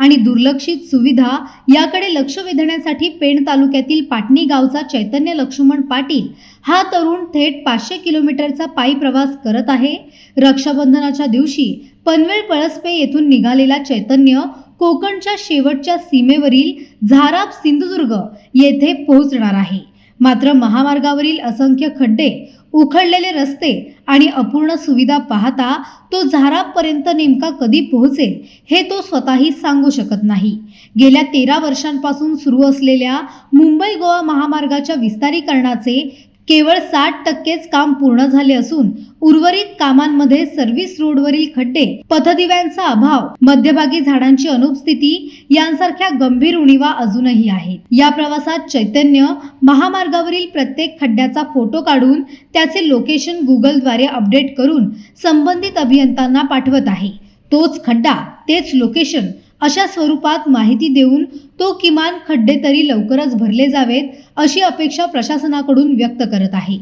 आणि दुर्लक्षित सुविधा याकडे लक्ष वेधण्यासाठी पेण तालुक्यातील पाटणी गावचा चैतन्य लक्ष्मण पाटील हा तरुण थेट पाचशे किलोमीटरचा पायी प्रवास करत आहे. रक्षाबंधनाच्या दिवशी पनवेल पळसपे येथून निघालेला चैतन्य कोकणच्या शेवटच्या सीमेवरील झाराप सिंधुदुर्ग येथे पोहोचणार आहे. मात्र महामार्गावरील असंख्य खड्डे उखडलेले रस्ते आणि अपूर्ण सुविधा पाहता तो झारापर्यंत नेमका कधी पोहोचेल हे तो स्वतःही सांगू शकत नाही. गेल्या तेरा वर्षांपासून सुरू असलेल्या मुंबई गोवा महामार्गाच्या विस्तारीकरणाचे केवळ साठ टक्केच काम पूर्ण झाले असून उर्वरित कामांमध्ये सर्व्हिस रोडवरील खड्डे पथदिव्यांचा अभाव मध्यभागी झाडांची अनुपस्थिती यांसारख्या गंभीर उणीवा अजूनही आहेत. या प्रवासात चैतन्य महामार्गावरील प्रत्येक खड्ड्याचा फोटो काढून त्याचे लोकेशन गुगलद्वारे अपडेट करून संबंधित अभियंत्यांना पाठवत आहे. तोच खड्डा तेच लोकेशन अशा स्वरूपात माहिती देऊन तो किमान खड्डे तरी लवकरच भरले जावेत अशी अपेक्षा प्रशासनाकडून व्यक्त करत आहे.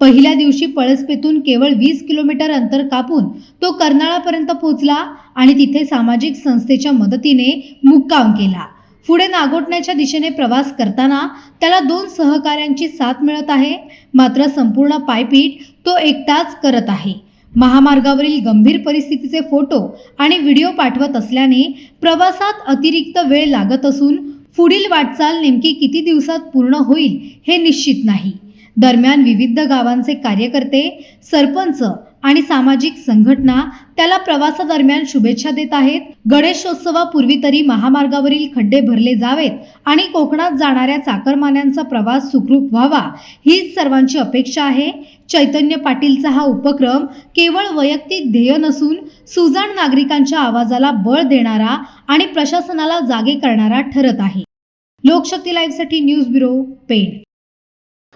पहिल्या दिवशी पळसपेतून केवळ वीस किलोमीटर अंतर कापून तो कर्नाळापर्यंत पोहोचला आणि तिथे सामाजिक संस्थेच्या मदतीने मुक्काम केला. पुढे नागोठण्याच्या दिशेने प्रवास करताना त्याला दोन सहकाऱ्यांची साथ मिळत आहे. मात्र संपूर्ण पायपीट तो एकटाच करत आहे. महामार्गावरील गंभीर परिस्थितीचे फोटो आणि व्हिडिओ पाठवत असल्याने प्रवासात अतिरिक्त वेळ लागत असून पुढील वाटचाल नेमकी किती दिवसात पूर्ण होईल हे निश्चित नाही. दरम्यान विविध गावांचे कार्यकर्ते सरपंच आणि सामाजिक संघटना त्याला प्रवासादरम्यान शुभेच्छा देत आहेत. गणेशोत्सवापूर्वी तरी महामार्गावरील खड्डे भरले जावेत आणि कोकणात जाणाऱ्या चाकरमान्यांचा प्रवास सुखरूप व्हावा हीच सर्वांची अपेक्षा आहे. चैतन्य पाटीलचा हा उपक्रम केवळ वैयक्तिक ध्येय नसून सुजाण नागरिकांच्या आवाजाला बळ देणारा आणि प्रशासनाला जागे करणारा ठरत आहे. लोकशक्ती लाईव्हसाठी न्यूज ब्युरो पेण.